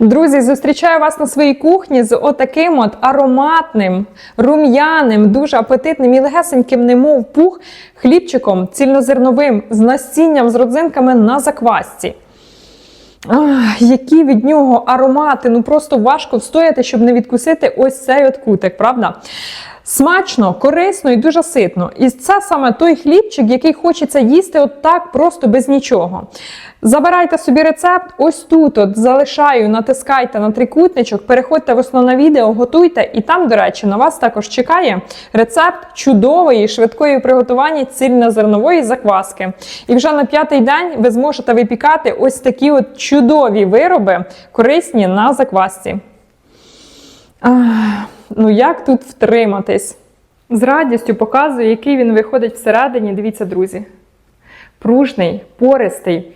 Друзі, зустрічаю вас на своїй кухні з отаким от ароматним, рум'яним, дуже апетитним і легесеньким, немов пух, хлібчиком цільнозерновим з насінням з родзинками на заквасці. Ах, які від нього аромати, ну просто важко встояти, щоб не відкусити ось цей от кутик, правда? Смачно, корисно і дуже ситно. І це саме той хлібчик, який хочеться їсти от так просто без нічого. Забирайте собі рецепт, ось тут от залишаю, натискайте на трикутничок, переходьте в основне відео, готуйте, і там, до речі, на вас також чекає рецепт чудової, швидкої приготування цільнозернової закваски. І вже на п'ятий день ви зможете випікати ось такі от чудові вироби, корисні на заквасці. Ну як тут втриматись? З радістю показую, який він виходить всередині. Дивіться, друзі. Пружний, пористий.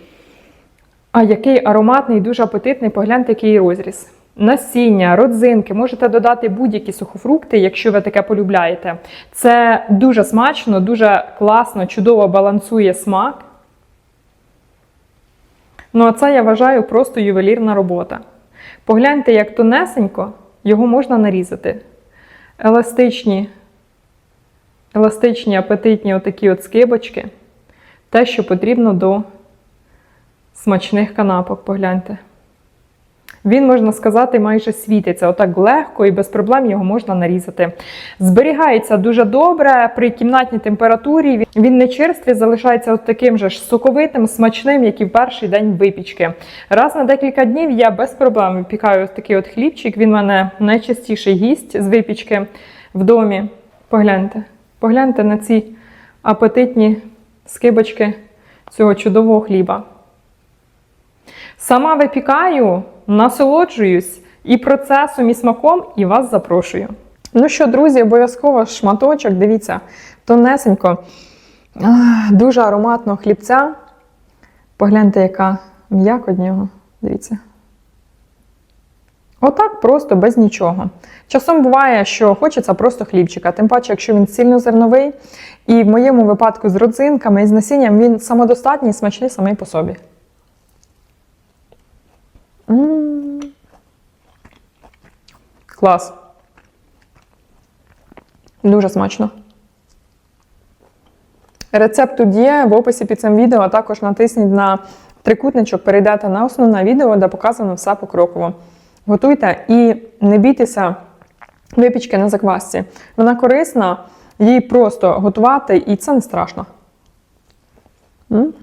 А який ароматний, дуже апетитний, погляньте, який розріз. Насіння, родзинки, можете додати будь-які сухофрукти, якщо ви таке полюбляєте. Це дуже смачно, дуже класно, чудово балансує смак. Ну, а це я вважаю просто ювелірна робота. Погляньте, як тонесенько його можна нарізати. Еластичні, еластичні, апетитні отакі от скибочки. Те, що потрібно до смачних канапок, погляньте. Він, можна сказати, майже світиться. Отак легко і без проблем його можна нарізати. Зберігається дуже добре при кімнатній температурі. Він не черствий, залишається от таким же ж соковитим, смачним, як і в перший день випічки. Раз на декілька днів я без проблем випікаю такий от хлібчик. Він в мене найчастіший гість з випічки в домі. Погляньте. Погляньте на ці апетитні скибочки цього чудового хліба. Сама випікаю, насолоджуюсь і процесом, і смаком, і вас запрошую. Ну що, друзі, обов'язково шматочок, дивіться, тонесенько, дуже ароматного хлібця. Погляньте, яка м'яко від нього. Дивіться. Отак просто без нічого. Часом буває, що хочеться просто хлібчика, тим паче, якщо він цільнозерновий, і в моєму випадку з родзинками і з насінням він самодостатній смачний самий по собі. Клас. Дуже смачно. Рецепт тут є в описі під цим відео, а також натисніть на трикутничок, перейдете на основне відео, де показано все покроково. Готуйте і не бійтеся випічки на заквасці. Вона корисна, її просто готувати, і це не страшно. М?